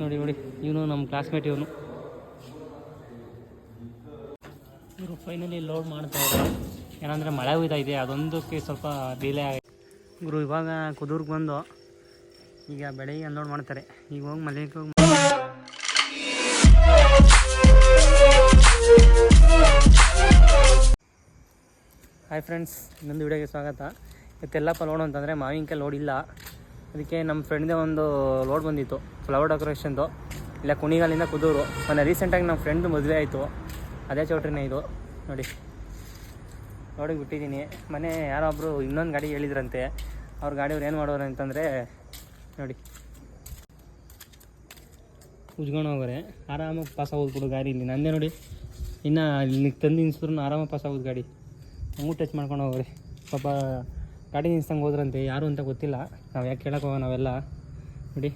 ನೋಡಿ ನೋಡಿ. ಇವನು ನಮ್ಮ ಕ್ಲಾಸ್ಮೇಟ್ ಇವನು. ಇವರು ಫೈನಲಿ ಲೋಡ್ ಮಾಡ್ತಾ ಇದ್ದಾರೆ. ಏನಂದರೆ ಮಳೆ ಹೋಯ್ತಾ ಇದೆ, ಅದೊಂದಕ್ಕೆ ಸ್ವಲ್ಪ ಡಿಲೇ ಆಗಿದೆ ಗುರು, ಇವಾಗ ಕುದೂರ್ಗೆ ಬಂದು ಈಗ ಬೆಳಿಗ್ಗೆ ಅನ್ಲೋಡ್ ಮಾಡ್ತಾರೆ. ಈಗ ಹೋಗಿ ಮನೆಗೆ ಹಾಯ್ ಫ್ರೆಂಡ್ಸ್ ಇನ್ನೊಂದು ವಿಡಿಯೋಗೆ ಸ್ವಾಗತ. ಇವತ್ತೆಲ್ಲಪ್ಪ ಲೋಡು ಅಂತಂದರೆ ಮಾವಿನಕಾಯಿ ಲೋಡ್ ಇಲ್ಲ. ಅದಕ್ಕೆ ನಮ್ಮ ಫ್ರೆಂಡ್ದೇ ಒಂದು ಲೋಡ್ ಬಂದಿತ್ತು ಫ್ಲವರ್ ಡೆಕೋರೇಷನ್ದು ಇಲ್ಲ, ಕುಣಿಗಾಲಿಂದ ಕುದೂರು. ಮೊನ್ನೆ ರೀಸೆಂಟಾಗಿ ನಮ್ಮ ಫ್ರೆಂಡ್ ಮದುವೆ ಆಯಿತು. ಅದೇ ಚೌಟ್ರಿನೇ ಇದು. ನೋಡಿ. ನೋಡಿಗೆ ಬಿಟ್ಟಿದ್ದೀನಿ. ಮನೆ ಯಾರೊಬ್ಬರು ಇನ್ನೊಂದು ಗಾಡಿ ಹೇಳಿದ್ರಂತೆ. ಅವ್ರ ಗಾಡಿಯವ್ರು ಏನು ಮಾಡೋರು ಅಂತಂದರೆ, ನೋಡಿ. ಉಜ್ಕೊಂಡು ಹೋಗೋರೆ. ಆರಾಮಾಗಿ ಪಾಸ್ ಆಗೋದು ಕೊಡು ಗಾಡಿ ಇಲ್ಲಿ. ನಂದೇ ನೋಡಿ. ಇನ್ನು ಇಲ್ಲಿ ತಂದು ನಿಲ್ಸಿದ್ರು ಆರಾಮಾಗಿ ಪಾಸ್ ಆಗೋದು ಗಾಡಿ. ಹಂಗೂ ಟಚ್ ಮಾಡ್ಕೊಂಡು ಹೋಗೋರಿ. ಪಾಪ ಗಾಡಿ ನಿಲ್ಸಂಗೆ ಹೋದ್ರಂತೆ, ಯಾರು ಅಂತ ಗೊತ್ತಿಲ್ಲ. ನಾವು ಯಾಕೆ ಕೇಳಕ್ಕೆ ಹೋಗೋ ನಾವೆಲ್ಲ. ನೋಡಿ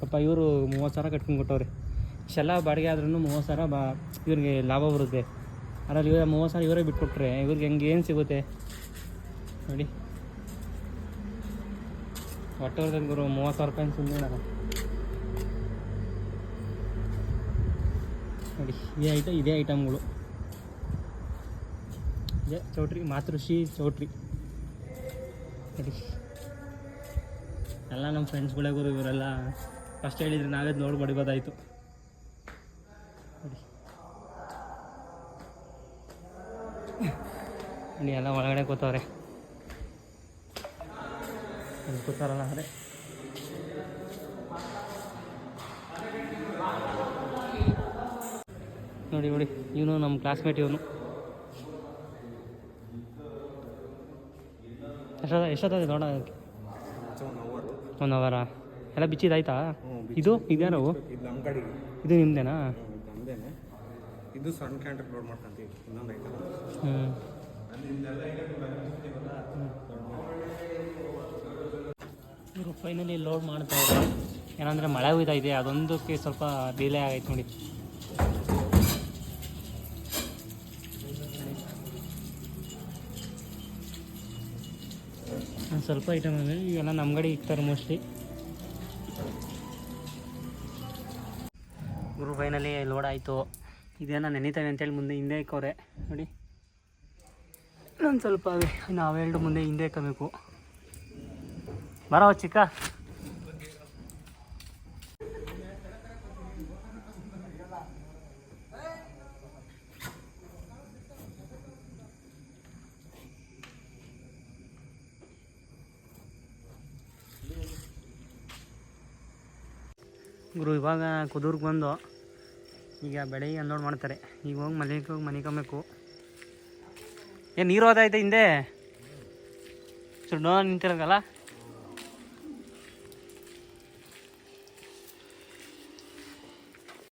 ಪಾಪ ಇವರು ಮೂವತ್ತು ಸಾವಿರ ಕಟ್ಕೊಂಡು ಕೊಟ್ಟವ್ರೆ. ಇಷ್ಟೆಲ್ಲ ಬಾಡಿಗೆ ಆದ್ರೂ ಮೂವತ್ತು ಸಾವಿರ ಬಾ, ಇವ್ರಿಗೆ ಲಾಭ ಬರುತ್ತೆ. ಅದರಲ್ಲಿ ಇವ್ರ ಮೂವತ್ತು ಸಾವಿರ ಇವರೇ ಬಿಟ್ಕೊಟ್ರೆ ಇವ್ರಿಗೆ ಹೆಂಗೆ ಏನು ಸಿಗುತ್ತೆ? ನೋಡಿ. ಒಟ್ಟವ್ರದ್ದು ಗುರು, ಮೂವತ್ತು ಸಾವಿರ ರೂಪಾಯಿ ಸುಮ್ಮನೆ ನಾನು ನೋಡಿ, ಇದೇ ಐಟ ಇದೇ ಐಟಮ್ಗಳು ಇದೇ ಚೌಟ್ರಿ, ಮಾತೃಶ್ರೀ ಚೌಟ್ರಿ. ನೋಡಿ ಎಲ್ಲ ನಮ್ಮ ಫ್ರೆಂಡ್ಸ್ಗಳೇ ಗುರು, ಇವರೆಲ್ಲ ಫಸ್ಟ್ ಹೇಳಿದ್ರೆ ನಾವೇ ನೋಡಿ ಬಡಿಬೋದಾಯಿತು. ನೋಡಿ ಎಲ್ಲ ಒಳಗಡೆ ಕೂತವ್ರೆ. ಕೂತಾರಲ್ಲ ಅದೇ ನೋಡಿ ನೋಡಿ, ಇವನು ನಮ್ಮ ಕ್ಲಾಸ್ಮೇಟ್ ಇವನು. ಎಷ್ಟೊತ್ತ ಎಷ್ಟೊತ್ತದೆ ನೋಡೋದಕ್ಕೆ ಒನ್ ಅವರ ಎಲ್ಲ ಬಿಚ್ಚಿದಾಯ್ತಾ? ಇದು ಇದೇನೋ ಇದು ನಮ್ಮ ಇದು ನಿಮ್ಮದೇನಾ ಇದು ಸಣ್ಣ ಲೋಡ್ ಮಾಡ್ಕೊಂತೀವಿ. ಇನ್ನೊಂದು ಐಟಮ್ ಹ್ಞೂ ಇವರು ಫೈನಲಿ ಲೋಡ್ ಮಾಡ್ತಾ ಇದ್ದಾರೆ. ಏನಂದರೆ ಮಳೆ ಹುಯ್ತಾ ಇದೆ. ಅದೊಂದಕ್ಕೆ ಸ್ವಲ್ಪ ಡಿಲೇ ಆಗೈತೆ ನೋಡಿ. ಸ್ವಲ್ಪ ಐಟಮ್ ಇದೆ ಇವೆಲ್ಲ ನಮ್ಮ ಕಡೆ ಇಕ್ತಾರೆ ಮೋಸ್ಟ್ಲಿ ಗುರು ಫೈನಲಿ ಲೋಡ್ ಆಯಿತು. ಇದೇನ ನೆನೀತವೆ ಅಂತೇಳಿ ಮುಂದೆ ಹಿಂದೆ ಇಕ್ಕವ್ರೆ ನೋಡಿ. ಇನ್ನೊಂದು ಸ್ವಲ್ಪ ನಾವೆರಡು ಮುಂದೆ ಹಿಂದೆ ಇಕ್ಕಬೇಕು. ಬರೋ ಚಿಕ್ಕ. ಗುರು, ಇವಾಗ ಕುದೂರ್ಗೆ ಬಂದು ಈಗ ಬೆಳಿಗ್ಗೆ ಅನ್ಲೋಡ್ ಮಾಡ್ತಾರೆ. ಈಗ ಹೋಗಿ ಮನೆಗೆ ಹೋಗಿ ಮನಿಕೊಬೇಕು ಏನು ನೀರು ಹೋದಾಯ್ತು ಹಿಂದೆ? ಸುಡ್ಡೋ ನಿಂತಿರಂಗಲ್ಲ?